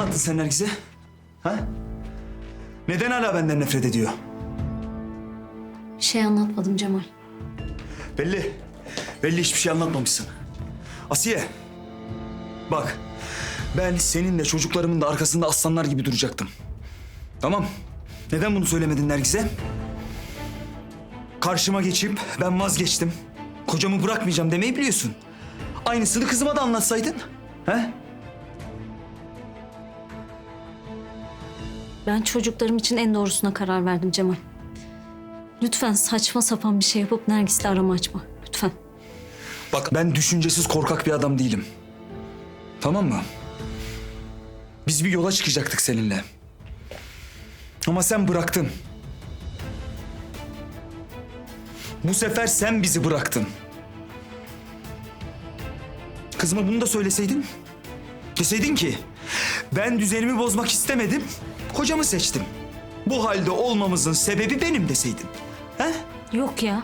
anlattın sen Nergis'e? Ha? Neden hala benden nefret ediyor? Bir şey anlatmadım Cemal. Belli. Belli hiçbir şey anlatmamışsın. Asiye. Bak. Ben seninle çocuklarımın da arkasında aslanlar gibi duracaktım. Tamam. Neden bunu söylemedin Nergis'e? Karşıma geçip ben vazgeçtim. Kocamı bırakmayacağım demeyi biliyorsun. Aynısını kızıma da anlatsaydın. He? Ben çocuklarım için en doğrusuna karar verdim Cemal. Lütfen saçma sapan bir şey yapıp Nergis'le arama açma. Lütfen. Bak ben düşüncesiz korkak bir adam değilim. Tamam mı? Biz bir yola çıkacaktık seninle. Ama sen bıraktın. Bu sefer sen bizi bıraktın. Kızıma bunu da söyleseydin. Deseydin ki ben düzenimi bozmak istemedim. Kocamı seçtim. Bu halde olmamızın sebebi benim deseydin. He? Yok ya.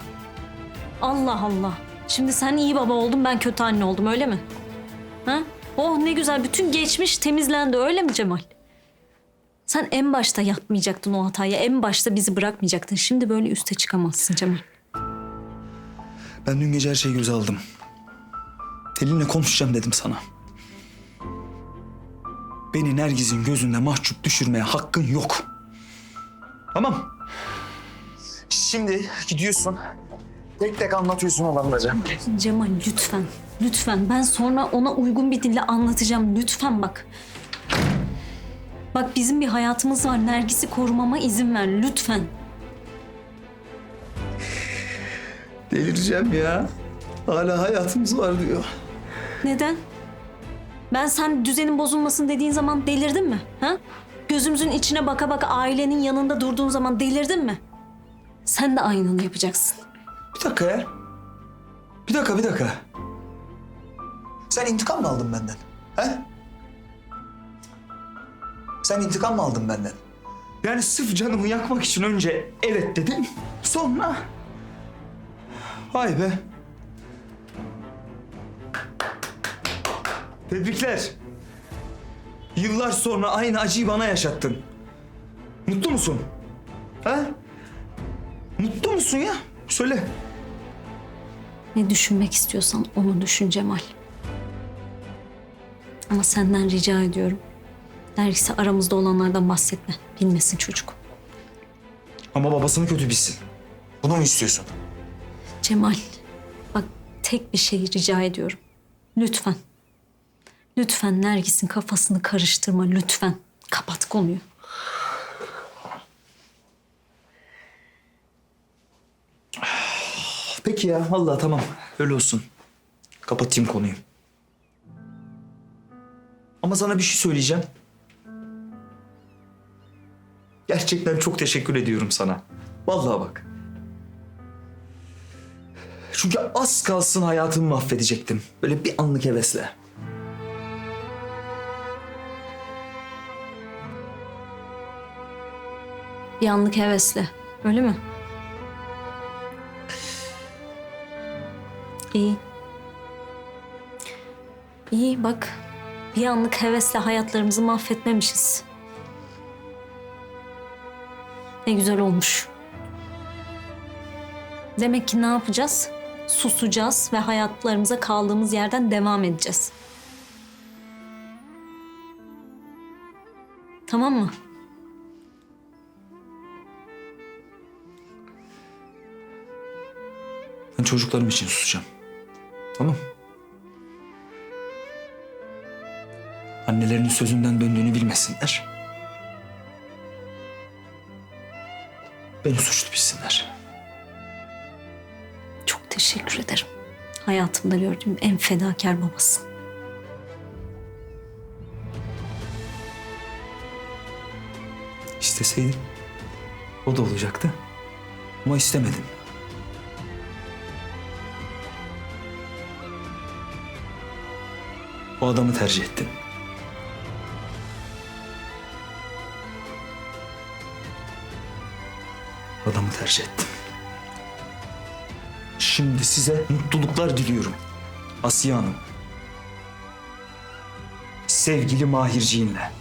Allah Allah. Şimdi sen iyi baba oldun ben kötü anne oldum öyle mi? Ha? Oh ne güzel bütün geçmiş temizlendi öyle mi Cemal? Sen en başta yapmayacaktın o hatayı. En başta bizi bırakmayacaktın. Şimdi böyle üste çıkamazsın Cemal. Ben dün gece her şeyi göze aldım. Seninle konuşacağım dedim sana. Beni Nergiz'in gözünde mahcup düşürmeye hakkın yok. Tamam. Şimdi gidiyorsun. Tek tek anlatıyorsun olanları. Cemal lütfen. Lütfen. Ben sonra ona uygun bir dille anlatacağım. Lütfen bak. Bak bizim bir hayatımız var. Nergis'i korumama izin ver. Lütfen. Delireceğim ya. Hala hayatımız var diyor. Neden? Ben sen düzenin bozulmasın dediğin zaman delirdin mi? Ha? Gözümüzün içine baka baka ailenin yanında durduğun zaman delirdin mi? Sen de aynını yapacaksın. Bir dakika ya. Bir dakika, bir dakika. Sen intikam mı aldın benden? He? Sen intikam mı aldın benden? Yani sırf canımı yakmak için önce evet dedin. Sonra... Vay be. Tebrikler. Yıllar sonra aynı acıyı bana yaşattın. Mutlu musun? Ha? Mutlu musun ya? Söyle. Ne düşünmek istiyorsan onu düşün Cemal. Ama senden rica ediyorum. Nergis'e aramızda olanlardan bahsetme. Bilmesin çocuk. Ama babasını kötü bilsin. Bunu mu istiyorsun? Cemal, bak tek bir şey rica ediyorum. Lütfen. Lütfen Nergis'in kafasını karıştırma lütfen. Kapat konuyu. Peki ya vallahi tamam. Öyle olsun. Kapatayım konuyu. Ama sana bir şey söyleyeceğim. Gerçekten çok teşekkür ediyorum sana. Vallahi bak. Çünkü az kalsın hayatımı mahvedecektim. Böyle bir anlık hevesle. Bir anlık hevesle. Öyle mi? İyi. İyi bak. Bir anlık hevesle hayatlarımızı mahvetmemişiz. Ne güzel olmuş. Demek ki ne yapacağız? Susacağız ve hayatlarımıza kaldığımız yerden devam edeceğiz. Tamam mı? Çocuklarım için susacağım. Tamam Annelerinin sözünden döndüğünü bilmesinler. Beni suçlu bilsinler. Çok teşekkür ederim. Hayatımda gördüğüm en fedakar babasın. İsteseydin o da olacaktı. Ama istemedin. O adamı tercih ettin. Adamı tercih ettim. Şimdi size mutluluklar diliyorum. Asiye Hanım. Sevgili Mahirciğinle.